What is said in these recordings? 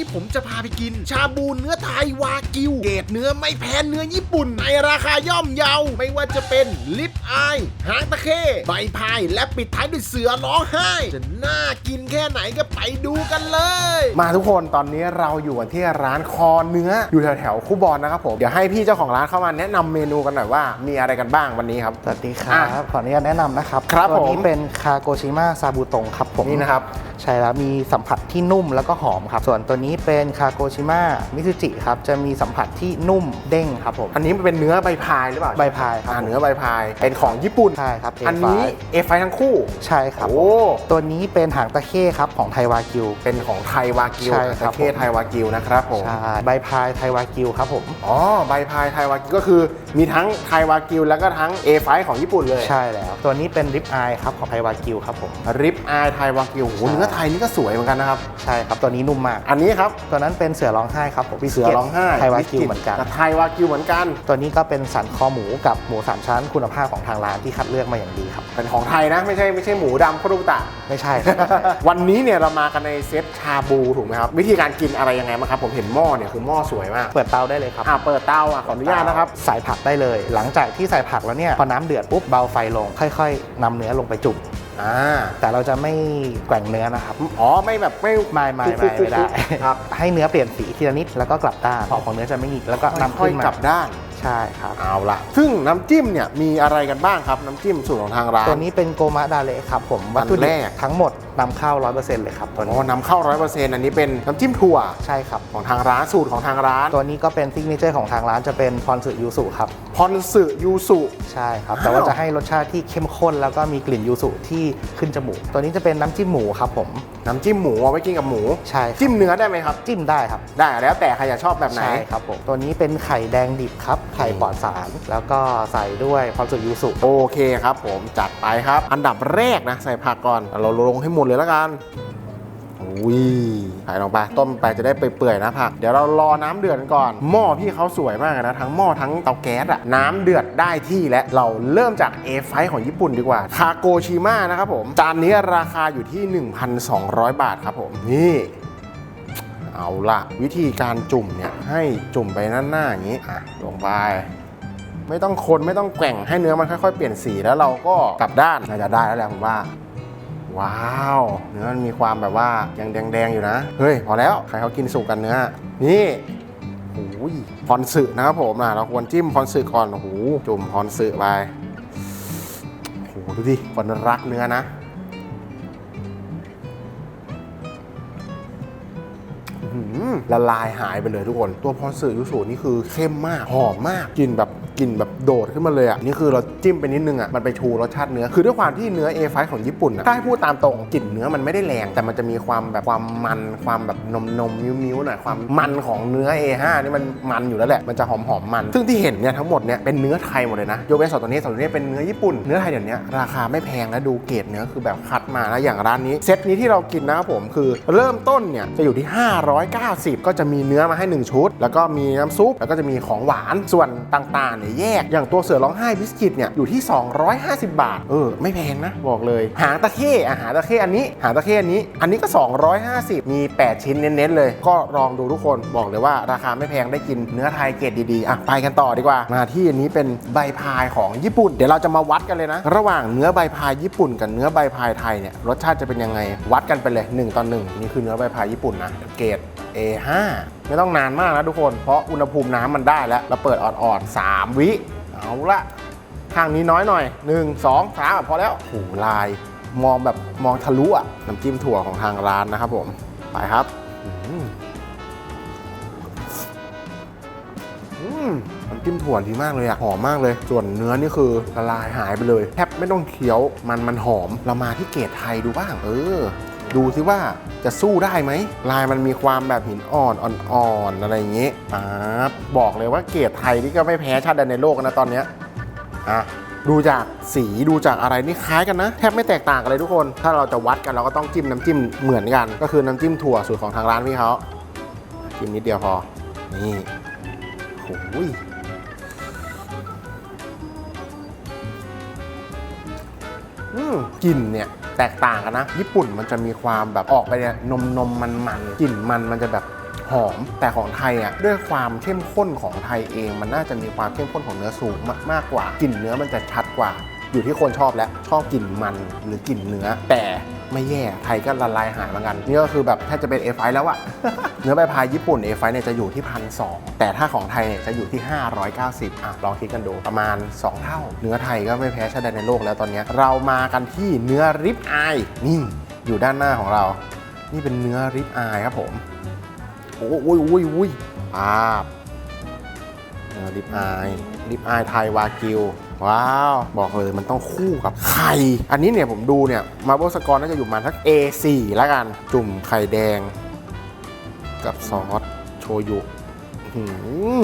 นี้ผมจะพาไปกิน ชาบูเนื้อไทยวากิว เกรดเนื้อไม่แพ้เนื้อญี่ปุ่น ในราคาย่อมเยา ไม่ว่าจะเป็นลิปอายหางตะเข้ ใบพาย และปิดท้ายด้วยเสือร้องไห้ จะน่ากินแค่ไหนก็ไปดูกันเลย มาทุกคนตอนนี้เราอยู่กันที่ร้านคอเนื้ออยู่แถวแถวๆคูบอลนะครับผมเดี๋ยวให้พี่เจ้าของร้านเข้ามาแนะนำเมนูกันหน่อยว่ามีอะไรกันบ้างวันนี้ครับ สวัสดีครับอะขออนุญาตแนะนำนะครับครับตัวนี้ผม เป็นคาโกชิมะซาบูตงครับผมนี่นะครับ ใช่แล้วมีสัมผัสที่นุ่มแล้วก็หอมครับ ส่วนตัวนี้เป็นคาโกชิมะมิซูจิครับจะมีสัมผัสที่นุ่มเด้งครับผม อันนี้มันเป็นเนื้อใบพายหรือเปล่าใบพายครับอ่าผมเนื้อใบพายเป็นของญี่ปุ่น ใช่ครับอันนี้ A5 เอฟไฟทั้งคู่ ใช่ครับโอ้ ตัวนี้เป็นหางตะเข้ครับของไทยวากิว เป็นของไทยวากิวใช่ครับประเทศไทยวากิวนะครับผม ใช่ใบพายไทยวากิวครับผม อ๋อ ใบพายไทยวากิวก็คือมีทั้งไทยวากิวแล้วก็ทั้ง A5 ของญี่ปุ่นเลยใช่แล้ว ตัวนี้เป็นริบอายครับของไทยวากิวครับผม ริปอายไทยวากิวโอ้โหใช่ เนื้อไทยนี่ก็สวยเหมือนกันนะครับ ใช่ครับตัวนี้นุ่มมาก อันนี้ครับ ตัวนั้นเป็นเสือร้องไห้ครับผมเสือร้องไห้ไทยวากิวเหมือนกันบไทยวากิวเหมือนกัน ตัวนี้ก็เป็นสันคอหมูกับหมูสามชั้น คุณภาพของทางร้านที่คัดเลือกมาอย่างดีครับเป็นของไทยนะไม่ใช่ไม่ใช่หมูดำคุรุตะไม่ใช่ครับวันนี้เนี่ยเรามากันในเซตชาบูถูกไหมครับ วิธีการกินอะไรยังไงบ้างครับ ผมเห็นหม้อเนี่ยคือหม้อสวยมาก เปิดเตาได้เลยครับอ่าเปิดเตาอะขออนุญาตนะครับใส่ผักได้เลย หลังจากที่ใส่ผักแล้วเนี่ยพอน้ำเดือดปุ๊บเบาไฟลง ค่อย ๆนำเนื้อลงไปจุ่มอ่าแต่เราจะไม่แกว่งเนื้อนะครับ อ๋อไม่แบบไม่ไม่ไม่ไม่ไม่ได้ครับ ให้เนื้อเปลี่ยนสีทีละนิดแล้วก็กลับด้านขอบของเนื้อจะไม่หงิกแล้วก็นำค่อยขึ้นๆมากลับด้าน ใช่ครับ เอาละซึ่งน้ำจิ้มเนี่ยมีอะไรกันบ้างครับ น้ำจิ้มสูตรของทางร้าน ตัวนี้เป็นโกมะดาเละครับผมวัตถุอันดิแรบกทั้งหมด นำเข้า 100%เลยครับตัวอ๋นี้อนำเข้าร้อยเปอร์เซ็นต์อันนี้เป็นน้ำจิ้มถั่วใช่ครับ ของทางร้านสูตรของทางร้านตัวนี้ก็เป็นซิกเนเจอร์ของทางร้านจะเป็นพรสึยูสุครับ พอนสึยูสุ ใช่ครับอ้าวแต่ว่าจะให้รสชาติที่เข้มข้น แล้วก็มีกลิ่นยูสุที่ขึ้นจมูก ตัวนี้จะเป็นน้ำจิ้มหมูครับผม น้ำจิ้มหมูเอาไว้กินกับหมู ใช่ครับจิ้มเนื้อได้ไหมครับ จิ้มได้ครับได้แล้วแต่ใครอยากชอบแบบไหน ใช่ครับผม ตัวนี้เป็นไข่แดงดิบครับ ไข่ปลอดสาร แล้วก็ใส่ด้วยพรสึยูสุ โอเคครับผมจัดไปครับ อันดับแรกนะใส่ผักก่อนเราลงให้หมดเลยล้วกันอุ้ยใส่ลงไปต้มไปจะได้เปื่อยๆนะผัก เดี๋ยวเรารอน้ำเดือดก่อน หม้อพี่เขาสวยมากนะ ทั้งหม้อทั้งเตาแก๊สอะน้ำเดือดได้ที่และเราเริ่มจาก A5 ของญี่ปุ่นดีกว่าคาโกชิมะนะครับผม จานนี้ราคาอยู่ที่ 1,200 บาทครับผม นี่เอาละวิธีการจุ่มเนี่ยให้จุ่มไปหน้าๆอย่างนี้อะลงไปไม่ต้องคนไม่ต้องแกว่งให้เนื้อมันค่อยๆ เปลี่ยนสีแล้วเราก็กลับด้านน่าจะได้แล้วแหละผมว่า ว้าว เนื้อมันมีความแบบว่ายังแดงๆอยู่นะ เฮ้ย พอแล้ว ใครเขากินสุกกันเนื้อ นี่โอ้ยพรสึนะครับผมนะเราควรจิ้มพรสึก่อน โอ้โห จุ่มพรสึไปโอ้โห ดูดิ คนรักเนื้อนะละลายหายไปเลยทุกคน ตัวพรสึยูสุนี่คือเข้มมาก หอมมากกลิ่นแบบกลิ่นแบบโดดขึ้นมาเลยอะนี่คือเราจิ้มไปนิดนึงอะมันไปชูรสชาติเนื้อคือด้วยความที่เนื้อ A5 ของญี่ปุ่นอะถ้าให้พูดตามตรงกลิ่นเนื้อมันไม่ได้แรง แต่มันจะมีความแบบความมันความแบบนมนมมิ้วมิ้วๆหน่อยความมันของเนื้อ A5 นี่มันมันอยู่แล้วแหละมันจะหอมหอมมัน ซึ่งที่เห็นเนี่ยทั้งหมดเนี่ยเป็นเนื้อไทยหมดเลยนะยกเว้นสองตัวนี้สองตัวนี้เป็นเนื้อญี่ปุ่นเนื้อไทยเดี๋ยวนี้ราคาไม่แพงและดูเกรดเนื้อคือแบบคัดมานะอย่างร้านนี้เซตนี้ที่เรากินนะครับผมคือเริ่มต้นเนี่ยจะอยู่ที่ 590 ก็จะมีเนื้อมาให้ 1 ชุด แล้วก็มีน้ำซุปแล้วก็จะมีของหวานส่วนต่างเนี่ยแยก อย่างตัวเสือร้องไห้บิสกิตเนี่ยอยู่ที่ 250 บาท เออ ไม่แพงนะ บอกเลย หางตะเข้อาหารตะเข้อันนี้ หางตะเข้อันนี้ อันนี้ก็ 250 มี 8 ชิ้นเน้นๆเลย ก็ลองดูทุกคนบอกเลยว่าราคาไม่แพงได้กินเนื้อไทยเกรดดีๆอะไปกันต่อดีกว่า มาที่อันนี้เป็นใบพายของญี่ปุ่น เดี๋ยวเราจะมาวัดกันเลยนะ ระหว่างเนื้อใบพายญี่ปุ่นกับเนื้อใบพายไทยเนี่ยรสชาติจะเป็นยังไงวัดกันไปเลย1ต่อ1นี่คือเนื้อใบพายญี่ปุ่นนะเกรด A5 ไม่ต้องนานมากนะทุกคน เพราะอุณหภูมิน้ำมันได้แล้วเราเปิดอ่อนๆ3วิ เอาละข้างนี้น้อยหน่อย 1 2 3อะพอแล้วโอ้โหลาย มองแบบมองทะลุอะน้ำจิ้มถั่วของทางร้านนะครับผม ไปครับอืมน้ำจิ้มถั่วดีมากเลยอะหอมมากเลย ส่วนเนื้อนี่คือละลายหายไปเลย แทบไม่ต้องเคี้ยวมันมันหอม เรามาที่เกรดไทยดูบ้าง เออ ดูซิว่าจะสู้ได้ไหมลายมันมีความแบบหินอ่อนอ่อนๆอะไรอย่างเงี้ยป๊บบอกเลยว่าเกรดไทยนี่ก็ไม่แพ้ชาติใดในโลกนะตอนเนี้ยอะดูจากสีดูจากอะไรนี่คล้ายกันนะ แทบไม่แตกต่างกันเลยทุกคน ถ้าเราจะวัดกันเราก็ต้องจิ้มน้ำจิ้มเหมือนกัน ก็คือน้ำจิ้มถั่วสูตรของทางร้านพี่เขาจิ้มนิดเดียวพอ นี่โอ้ยอืมกลิ่นเนี่ย แตกต่างกันนะ ญี่ปุ่นมันจะมีความแบบออกไปเนี่ยนมนมมันมันกลิ่นมันมันจะแบบหอม แต่ของไทยอะด้วยความเข้มข้นของไทยเอง มันน่าจะมีความเข้มข้นของเนื้อสูงมากมากกว่ากลิ่นเนื้อมันจะชัดกว่า อยู่ที่คนชอบแล้วชอบกลิ่นมันหรือกลิ่นเนื้อแต่ ไม่แย่ ไทยก็ละลายหายเหมือนกัน นี่ก็คือแบบแทบจะเป็น A5 แล้วอะ เนื้อใบพายญี่ปุ่น A5 เนี่ยจะอยู่ที่พันสแต่ถ้าของไทยเนี่ยจะอยู่ที่ 590อะลองคิดกันดูประมาณ 2 เท่า เนื้อไทยก็ไม่แพ้ชาติใดในโลกแล้วตอนนี้ เรามากันที่เนื้อริบอายนี่อยู่ด้านหน้าของเรา นี่เป็นเนื้อริบอายครับผมโอ้ยโอ้ยโอ้ยโอ้ยปาบเนื้อริบอายริบอายไทยวากิว ว้าว บอกเลยมันต้องคู่กับไข่อันนี้เนี่ยผมดูเนี่ยมาโบสกอร์น่าจะอยู่ประมาณสัก A4 แล้วกัน จุ่มไข่แดง กับซอสโชยุหืม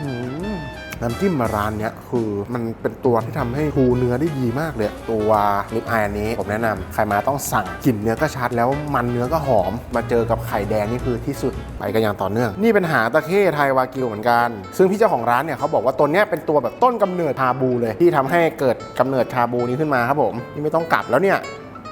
หืม น้ำจิ้มมาร้านเนี้ยคือมันเป็นตัวที่ทำให้ทูเนื้อได้ดีมากเลย ตัวลิปอายอันนี้ ผมแนะนำใครมาต้องสั่งกลิ่นเนื้อก็ชัดแล้วมันเนื้อก็หอม มาเจอกับไข่แดงนี่คือที่สุดไปกันอย่างต่อเนื่อง นี่เป็นหาตะเข้ไทยวากิวเหมือนกัน ซึ่งพี่เจ้าของร้านเนี่ยเขาบอกว่าตัวเนี้ยเป็นตัวแบบต้นกำเนิดชาบูเลยที่ทำให้เกิดกำเนิดชาบูนี้ขึ้นมาครับผมนี่ไม่ต้องกลับแล้วเนี่ย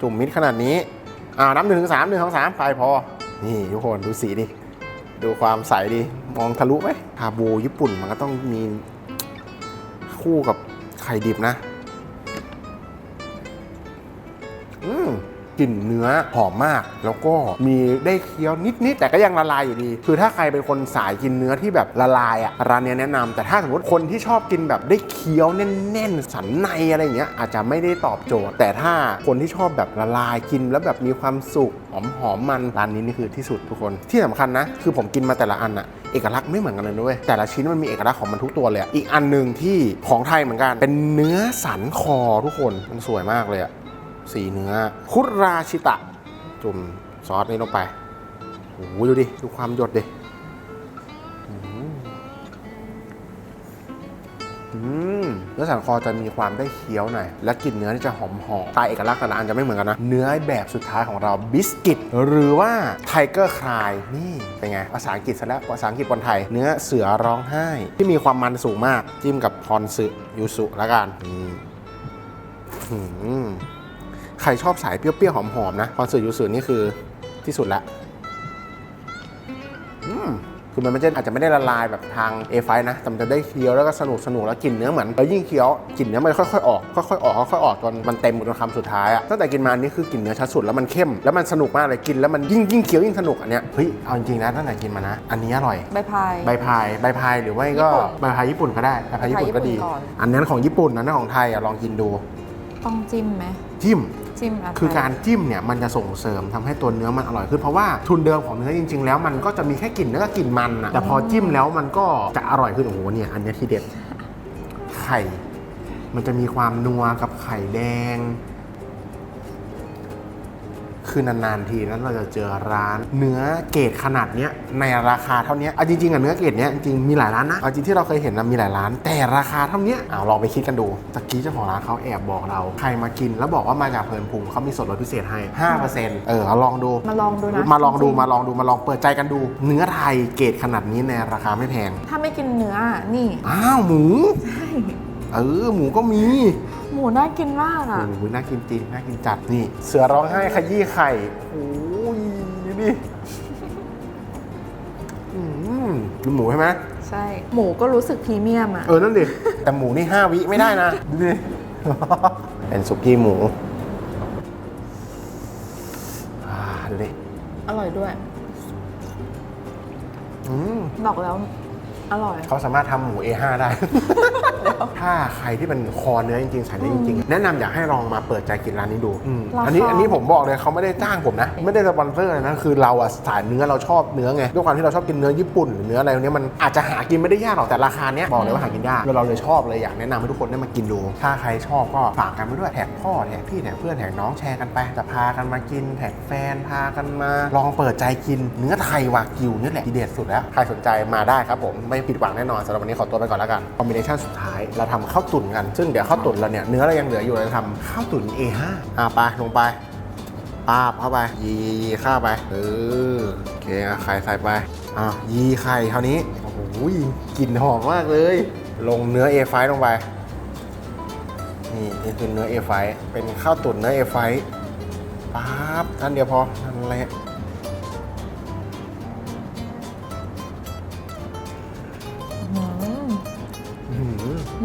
จุ่มมิดขนาดนี้อ่านับหนึ่งถึงสามหนึ่งสองสามไปพอนี่ทุกคนดูสีดิ ดูความใสดิมองทะลุไหมฮาบูญี่ปุ่นมันก็ต้องมีคู่กับไข่ดิบนะ อืม กลิ่นเนื้อหอมมาก แล้วก็มีได้เคี้ยวนิดๆแต่ก็ยังละลายอยู่ดี คือถ้าใครเป็นคนสายกินเนื้อที่แบบละลายอะร้านนี้แนะนำแต่ถ้าสมมติคนที่ชอบกินแบบได้เคี้ยวแน่นๆสันในอะไรอย่างเงี้ยอาจจะไม่ได้ตอบโจทย์ แต่ถ้าคนที่ชอบแบบละลายกินแล้วแบบมีความสุขหอมหอมๆมันร้านนี้นี่คือที่สุดทุกคนที่สำคัญนะ คือผมกินมาแต่ละอันอะเอกลักษณ์ไม่เหมือนกันเลยนะเว้ยแต่ละชิ้นมันมีเอกลักษณ์ของมันทุกตัวเลยอีกอันหนึ่งที่ของไทยเหมือนกัน เป็นเนื้อสันคอทุกคนมันสวยมากเลยอะ สีเนื้อ คุราชิตะ จุ่มซอสนี้ลงไปโอ้โหดูดิ ดูความหยดดิเนื้อสันคอจะมีความได้เคี้ยวหน่อย และกลิ่นเนื้อนี่จะหอมหอมตายเอกลักษณ์แต่ละอันจะไม่เหมือนกันนะ เนื้อแบบสุดท้ายของเราบิสกิต หรือว่าไทเกอร์คลายนี่เป็นไง ภาษาอังกฤษซะแล้ว ภาษาอังกฤษบนไทย เนื้อเสือร้องไห้ ที่มีความมันสูงมาก จิ้มกับพรสึยูสุแล้วกันอืมอืม ใครชอบสายเปรี้ยวๆ หอมๆ นะคอนเสิร์ตยูสุนี่คือที่สุดละอืมคือมันไม่ใช่อาจจะไม่ได้ละลายแบบทาง A5 นะ แต่มันจะได้เคี้ยวแล้วก็สนุกสนุกแล้วกลิ่นเนื้อเหมือนแล้วยิ่งเคี้ยวกลิ่นเนื้อมันค่อยๆออกค่อยๆออกค่อยๆออกจนมันเต็มจนคำสุดท้ายอะตั้งแต่กินมาอันนี่คือกลิ่นเนื้อชัดสุดแล้วมันเข้มแล้วมันสนุกมากเลยกินแล้วมันยิ่งยิ่งเคี้ยวยิ่งสนุกอันเนี้ยเฮ้ยเอาจริงๆนะตั้งแต่กินมานะ อันนี้อร่อยใบพายใบพายใบพายหรือไม่ก็ญี่ปุ่นใบพายญี่ปุ่นก็ได้ใบพายญี่ปุ่นก็ดีใบพายญี่ปุ่นก่อนอันนั้นของญี่ปุ่นนะนั่นของไทยอะลองกินดูต้องจิ้มไหมจิ้ม จิ้มะคือการจิ้มเนี่ยมันจะส่งเสริมทำให้ตัวเนื้อมันอร่อยขึ้นเพราะว่าทุนเดิมของเนื้อจริง ๆ แล้วมันก็จะมีแค่กลิ่นเนื้อกับกลิ่นมันอะแต่พอจิ้มแล้วมันก็จะอร่อยขึ้นโอ้โหเนี่ยอันเนี้ยที่เด็ดไข่ มันจะมีความนัวกับไข่แดง คือนานๆทีนั้นเราจะเจอร้านเนื้อเกรดขนาดเนี้ยในราคาเท่าเนี้ยเอาจริงๆอะเนื้อเกรดเนี้ยจริงๆมีหลายร้านนะเอาจริงที่เราเคยเห็นนะมีหลายร้าน แต่ราคาเท่าเนี้ยเอาลองไปคิดกันดูตะกี้เจ้าของร้านเขาแอบบอกเราใครมากิน แล้วบอกว่ามาจากเพลินพุงเขามีส่วนลดพิเศษให้ 5%เออเอาลองดูมาลองดูนะมาลองดูจริๆมาลองดูมาลองเปิดใจกันดู เนื้อไทยเกรดขนาดนี้ในราคาไม่แพง ถ้าไม่กินเนื้อนี่อ้าวหมูใช่เออหมูก็มี หมูน่ากินมากอะโอ้โหน่ากินจริงน่ากินจัดนี่ เสือร้องไห้ขยี้ไข่โอ้ยดิอืมกินหมูใช่ไหมใช่ หมูก็รู้สึกพรีเมียมอะ เออนั่นดิแต่หมูนี่5วิไม่ได้นะดูดิเป็นสุกี้หมูอ่าดูดิอร่อยด้วย อืมบอกแล้ว อร่อย เขาสามารถทำหมู A5 ได้ ถ้าใครที่เป็นคอเนื้อจริงๆสายเนื้อจริงๆ แนะนำอยากให้ลองมาเปิดใจกินร้านนี้ดูอืมราคา อันนี้อันนี้ผมบอกเลยเขาไม่ได้จ้างผมนะ ไม่ได้สปอนเซอร์เลยนะคือเราอะสายเนื้อเราชอบเนื้อไงด้วยความที่เราชอบกินเนื้อญี่ปุ่นหรือเนื้ออะไรพวกนี้มันอาจจะหากินไม่ได้ยากหรอกแต่ราคาเนี้ยบอกเลยว่าหากินยากเราเลยชอบเลยอยากแนะนำให้ทุกคนได้มากินดู ถ้าใครชอบก็ฝากกันไปด้วยแท็กพ่อแท็กพี่แท็กเพื่อนแท็กน้องแชร์กันไปจะพากันมากินแท็กแฟนพากันมา ลองเปิดใจกินเนื้อไทยวากิวนี่แหละทีเด็ดสุดแล้วใครสนใจมาได้ครับผมไม่ผิดหวังแน่นอนสำหรับวันนี้ขอตัวไปก่อนแล้วกันคอมบิเนชันสุดท้ายเราทำข้าวตุ๋นกัน ซึ่งเดี๋ยวข้าวตุ๋นเราเนี่ยเนื้อเรายังเหลืออยู่เราจะทำข้าวตุ๋น A5 อ่าไปลงไปปาบเข้าไป ยีข้าไปเออโอเคไข่ใส่ไปอ่ายีไข่เท่านี้โอ้โหกลิ่นหอมมากเลย ลงเนื้อ A5 ลงไปนี่นี่คือเนื้อ A5 เป็นข้าวตุ๋นเนื้อ A5 ปปั๊บอันเดียวพอนั่นแหละ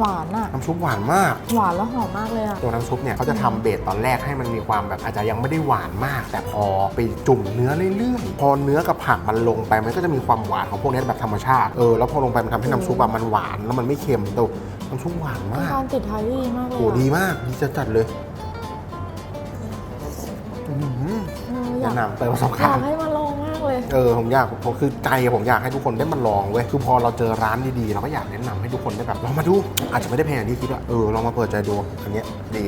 หือหวานอะน้ำซุปหวานมากหวานแล้วหอมมากเลยอะตัวน้ำซุปเนี่ยเขาจะทำเบสตอนแรกให้มันมีความแบบอาจจะยังไม่ได้หวานมาก แต่พอไปจุ่มเนื้อเรื่อยๆพอเนื้อกับผักมันลงไปมันก็จะมีความหวานของพวกนี้แบบธรรมชาติเออแล้วพอลงไปมันทำให้น้ำซุปอะมันหวานแล้วมันไม่เค็มแต่น้ำซุปหวานเป็นมาก การติดท้ายที่ดีมากเลยโอ้อะดีมากดีจัดจัดๆเลยอื้อหือเอออยากแนะนำเติมประสบอการยากณ์ให้มาลองมากเลย เออผมอยากผมคือใจผมอยากให้ทุกคนได้มาลองเว้ยคือพอเราเจอร้านดีๆเราก็อยากแนะนำให้ทุกคนได้แบบลองมาดูอาจจะไม่ได้แพงอย่างที่คิดอะเออลองมาเปิดใจดูอันเนี้ยดี